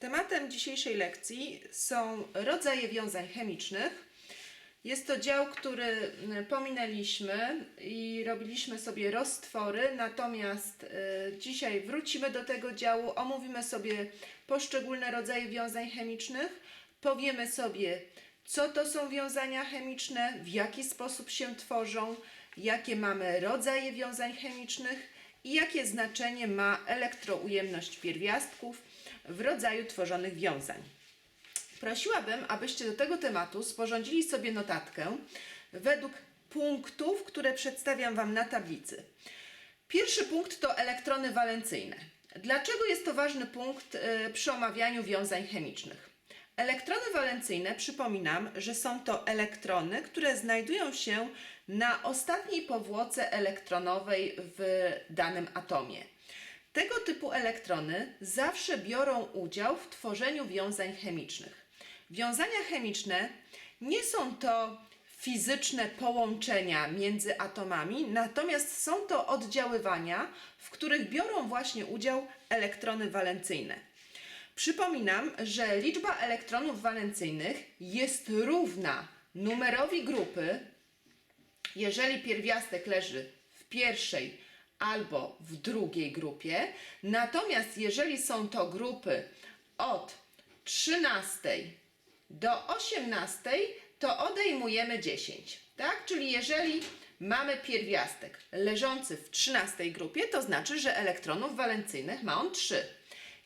Tematem dzisiejszej lekcji są rodzaje wiązań chemicznych. Jest to dział, który mm, pominęliśmy i robiliśmy sobie roztwory, natomiast y, dzisiaj wrócimy do tego działu, omówimy sobie poszczególne rodzaje wiązań chemicznych, powiemy sobie, co to są wiązania chemiczne, w jaki sposób się tworzą, jakie mamy rodzaje wiązań chemicznych i jakie znaczenie ma elektroujemność pierwiastków w rodzaju tworzonych wiązań. Prosiłabym, abyście do tego tematu sporządzili sobie notatkę według punktów, które przedstawiam Wam na tablicy. Pierwszy punkt to elektrony walencyjne. Dlaczego jest to ważny punkt e, przy omawianiu wiązań chemicznych? Elektrony walencyjne, przypominam, że są to elektrony, które znajdują się na ostatniej powłoce elektronowej w danym atomie. Tego typu elektrony zawsze biorą udział w tworzeniu wiązań chemicznych. Wiązania chemiczne nie są to fizyczne połączenia między atomami, natomiast są to oddziaływania, w których biorą właśnie udział elektrony walencyjne. Przypominam, że liczba elektronów walencyjnych jest równa numerowi grupy, jeżeli pierwiastek leży w pierwszej albo w drugiej grupie, natomiast jeżeli są to grupy od 13 do 18, to odejmujemy 10. Tak? Czyli jeżeli mamy pierwiastek leżący w 13 grupie, to znaczy, że elektronów walencyjnych ma on 3.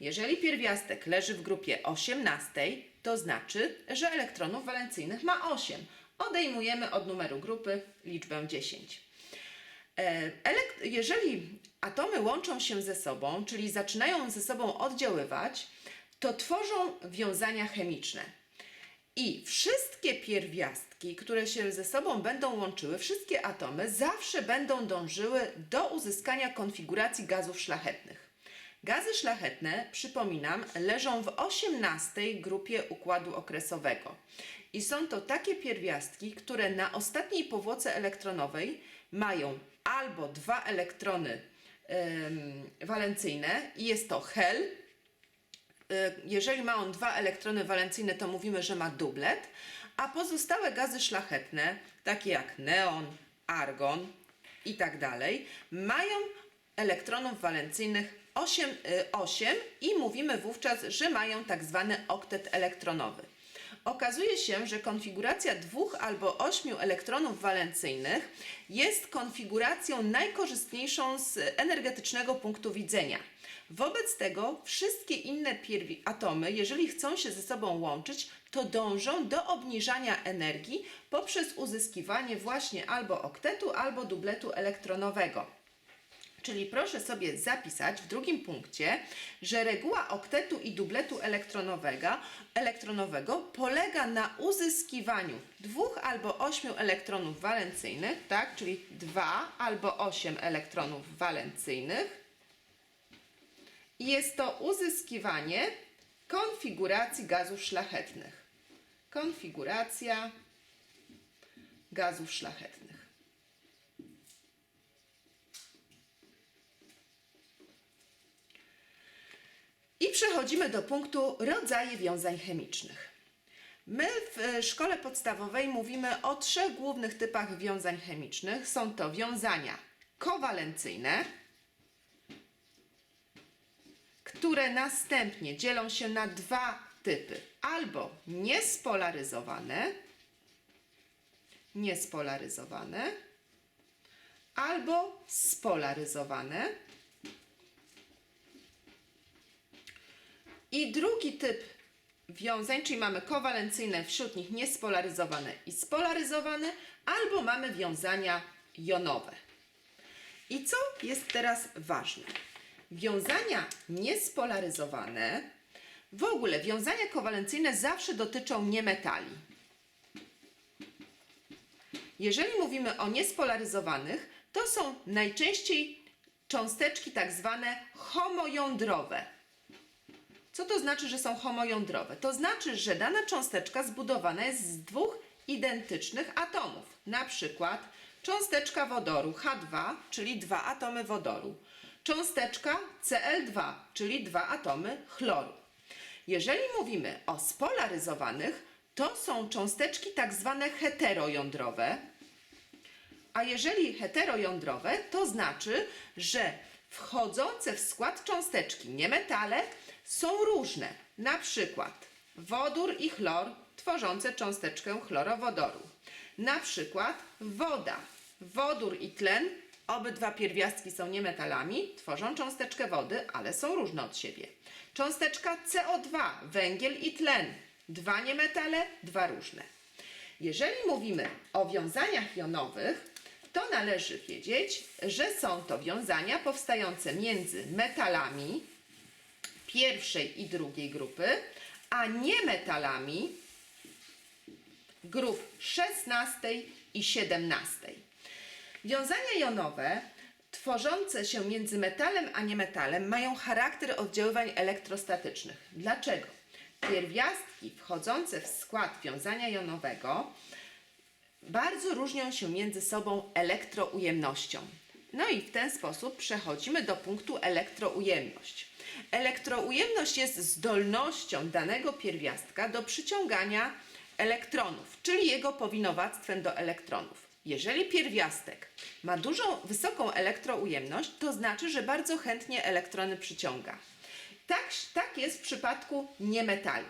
Jeżeli pierwiastek leży w grupie 18, to znaczy, że elektronów walencyjnych ma 8. Odejmujemy od numeru grupy liczbę 10. E, jeżeli atomy łączą się ze sobą, czyli zaczynają ze sobą oddziaływać, to tworzą wiązania chemiczne. I wszystkie pierwiastki, które się ze sobą będą łączyły, wszystkie atomy zawsze będą dążyły do uzyskania konfiguracji gazów szlachetnych. Gazy szlachetne, przypominam, leżą w 18 grupie układu okresowego. I są to takie pierwiastki, które na ostatniej powłoce elektronowej mają albo dwa elektrony walencyjne i jest to hel, Y, jeżeli ma on dwa elektrony walencyjne, to mówimy, że ma dublet, a pozostałe gazy szlachetne, takie jak neon, argon i tak dalej, mają elektronów walencyjnych 8, y, 8 i mówimy wówczas, że mają tak zwany oktet elektronowy. Okazuje się, że konfiguracja dwóch albo ośmiu elektronów walencyjnych jest konfiguracją najkorzystniejszą z energetycznego punktu widzenia. Wobec tego wszystkie inne atomy, jeżeli chcą się ze sobą łączyć, to dążą do obniżania energii poprzez uzyskiwanie właśnie albo oktetu, albo dubletu elektronowego. Czyli proszę sobie zapisać w drugim punkcie, że reguła oktetu i dubletu elektronowego, elektronowego polega na uzyskiwaniu dwóch albo ośmiu elektronów walencyjnych, tak? czyli dwa albo osiem elektronów walencyjnych. Jest to uzyskiwanie konfiguracji gazów szlachetnych. Konfiguracja gazów szlachetnych. I przechodzimy do punktu rodzaje wiązań chemicznych. My w e, szkole podstawowej mówimy o trzech głównych typach wiązań chemicznych. Są to wiązania kowalencyjne, które następnie dzielą się na dwa typy. Albo niespolaryzowane, niespolaryzowane, albo spolaryzowane. I drugi typ wiązań, czyli mamy kowalencyjne, wśród nich niespolaryzowane i spolaryzowane, albo mamy wiązania jonowe. I co jest teraz ważne? Wiązania niespolaryzowane, w ogóle wiązania kowalencyjne zawsze dotyczą niemetali. Jeżeli mówimy o niespolaryzowanych, to są najczęściej cząsteczki tak zwane homojądrowe. Co to znaczy, że są homojądrowe? To znaczy, że dana cząsteczka zbudowana jest z dwóch identycznych atomów. Na przykład cząsteczka wodoru H2, czyli dwa atomy wodoru. Cząsteczka Cl2, czyli dwa atomy chloru. Jeżeli mówimy o spolaryzowanych, to są cząsteczki tak zwane heterojądrowe, a jeżeli heterojądrowe, to znaczy, że wchodzące w skład cząsteczki niemetale są różne. Na przykład wodór i chlor tworzące cząsteczkę chlorowodoru. Na przykład woda, wodór i tlen, obydwa pierwiastki są niemetalami, tworzą cząsteczkę wody, ale są różne od siebie. Cząsteczka CO2, węgiel i tlen, dwa niemetale, dwa różne. Jeżeli mówimy o wiązaniach jonowych, to należy wiedzieć, że są to wiązania powstające między metalami pierwszej i drugiej grupy, a nie metalami grup 16 i 17. Wiązania jonowe tworzące się między metalem a niemetalem mają charakter oddziaływań elektrostatycznych. Dlaczego? Pierwiastki wchodzące w skład wiązania jonowego bardzo różnią się między sobą elektroujemnością. No i w ten sposób przechodzimy do punktu elektroujemność. Elektroujemność jest zdolnością danego pierwiastka do przyciągania elektronów, czyli jego powinowactwem do elektronów. Jeżeli pierwiastek ma dużą, wysoką elektroujemność, to znaczy, że bardzo chętnie elektrony przyciąga. Tak, tak jest w przypadku niemetali.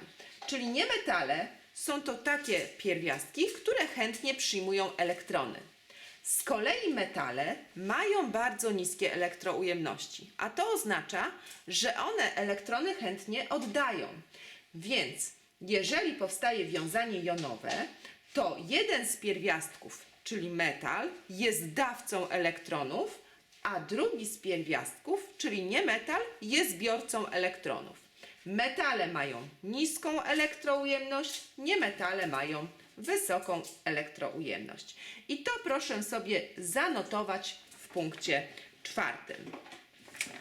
Czyli niemetale są to takie pierwiastki, które chętnie przyjmują elektrony. Z kolei metale mają bardzo niskie elektroujemności, a to oznacza, że one elektrony chętnie oddają. Więc jeżeli powstaje wiązanie jonowe, to jeden z pierwiastków, czyli metal, jest dawcą elektronów, a drugi z pierwiastków, czyli niemetal, jest zbiorcą elektronów. Metale mają niską elektroujemność, niemetale mają wysoką elektroujemność. I to proszę sobie zanotować w punkcie czwartym.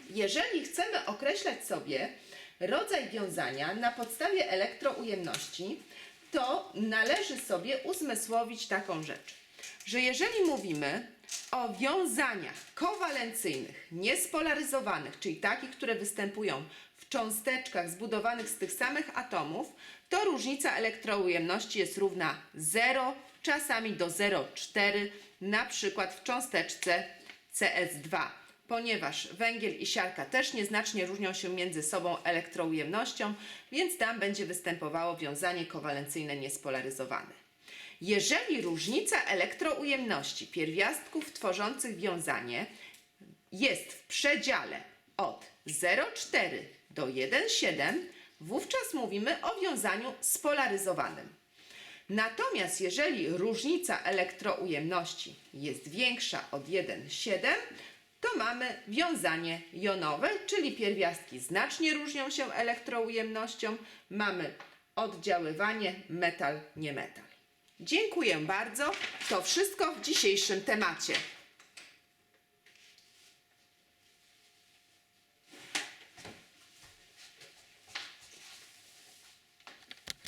Jeżeli chcemy określać sobie rodzaj wiązania na podstawie elektroujemności, to należy sobie uzmysłowić taką rzecz, że jeżeli mówimy o wiązaniach kowalencyjnych, niespolaryzowanych, czyli takich, które występują w cząsteczkach zbudowanych z tych samych atomów, to różnica elektroujemności jest równa 0, czasami do 0,4, na przykład w cząsteczce CS2 ponieważ węgiel i siarka też nieznacznie różnią się między sobą elektroujemnością, więc tam będzie występowało wiązanie kowalencyjne niespolaryzowane. Jeżeli różnica elektroujemności pierwiastków tworzących wiązanie jest w przedziale od 0,4 do 1,7, wówczas mówimy o wiązaniu spolaryzowanym. Natomiast jeżeli różnica elektroujemności jest większa od 1,7, to mamy wiązanie jonowe, czyli pierwiastki znacznie różnią się elektroujemnością, mamy oddziaływanie metal-niemetal. Dziękuję bardzo. To wszystko w dzisiejszym temacie.